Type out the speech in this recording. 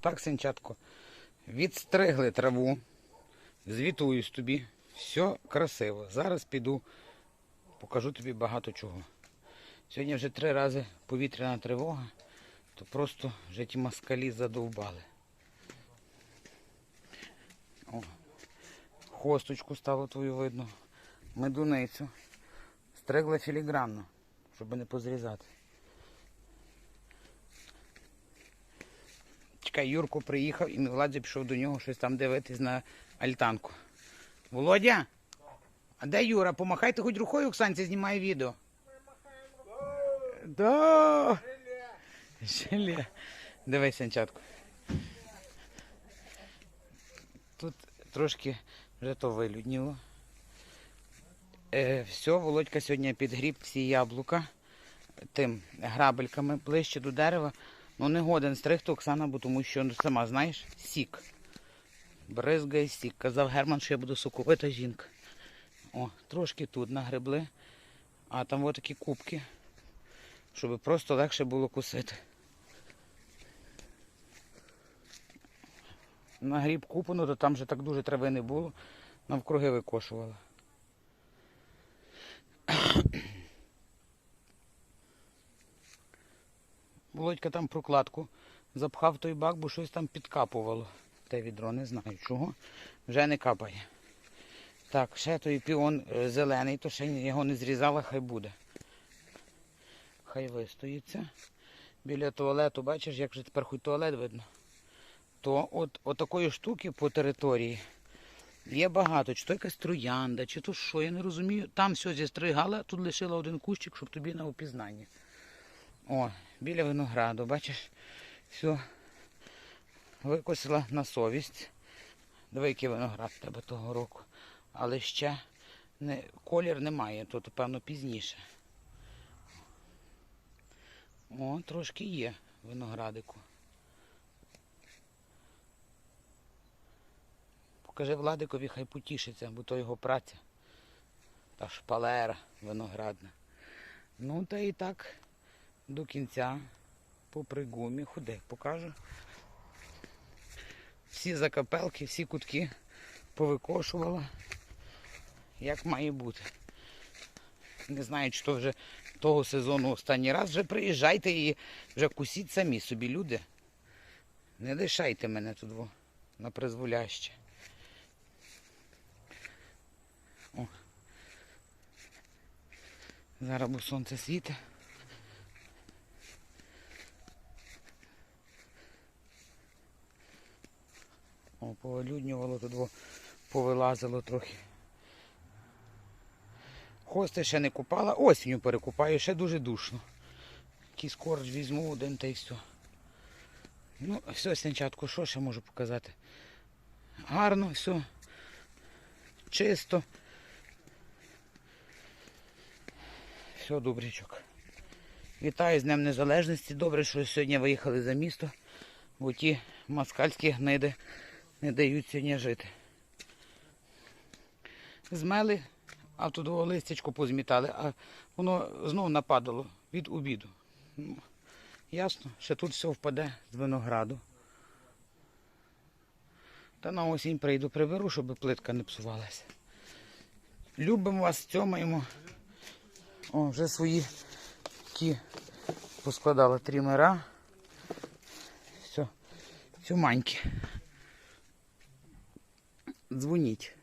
Так, синчатко, відстригли траву, звітуюсь тобі. Все красиво. Зараз піду, покажу тобі багато чого. Сьогодні вже три рази повітряна тривога, то просто вже ті москалі задовбали. О, хосточку стало твою видно, медуницю. Стригла філігранно, щоб не позрізати. Чекай, Юрко приїхав і Владзя пішов до нього щось там дивитись на альтанку. Володя? А де Юра? Помахайте хоч рукою, Оксанці знімає відео. Да. Желе. Санчатку. Тут трошки вже то вилюдніло. Е, все, Володька сьогодні підгріб всі яблука тим грабельками ближче до дерева. Ну не годен стригти Оксана, бо тому що ну, сама знаєш, сік. Бризгає сік. Казав Герман, що я буду соковита жінка. О, трошки тут нагребли. А там от такі кубки, щоб просто легше було кусити. Нагріб купу, ну то там же так дуже трави не було. Навкруги викошувала. Володька там прокладку запхав той бак, бо щось там підкапувало. Те відро, не знаю чого. Вже не капає. Так, ще той піон е, зелений, то ще його не зрізала, хай буде. Хай вистоїться. Біля туалету, бачиш, як вже тепер хоч туалет видно. То от, от такої штуки по території є багато. Чи то якась троянда, чи то що, я не розумію. Там все зістригала, тут лишила один кущик, щоб тобі на опізнання. О, біля винограду, бачиш, все викосила на совість. Диви, який виноград тебе того року. Але ще не, колір немає, то певно пізніше. О, трошки є виноградику. Покажи Владикові, хай потішиться, бо то його праця. Та шпалера виноградна. Ну та і так до кінця попри гумі ходи, покажу. Всі закапелки, всі кутки повикошувала, як має бути. Не знаю, чи то вже того сезону останній раз. Вже приїжджайте і вже кусіть самі собі, люди. Не лишайте мене тут на призволяще. О. Зараз бо сонце світить. Повилюднювало тут, повилазило трохи. Хости ще не купала, осінню перекупаю, ще дуже душно. Якийсь корч візьму один та й все. Ну, все, сянчатку, що ще можу показати? Гарно, все. Чисто. Все, добрячок. Вітаю з Днем Незалежності. Добре, що сьогодні виїхали за місто, бо ті москальські гниди не дають сьогодні жити. Змели, а тут о, позмітали, а воно знов нападало від обіду. Ясно, ще тут все впаде з винограду. Та на осінь прийду, приберу, щоб плитка не псувалася. Любимо вас, цьомаємо. О, вже свої ті поскладала трімера. Все, все маньки. Дзвоніть.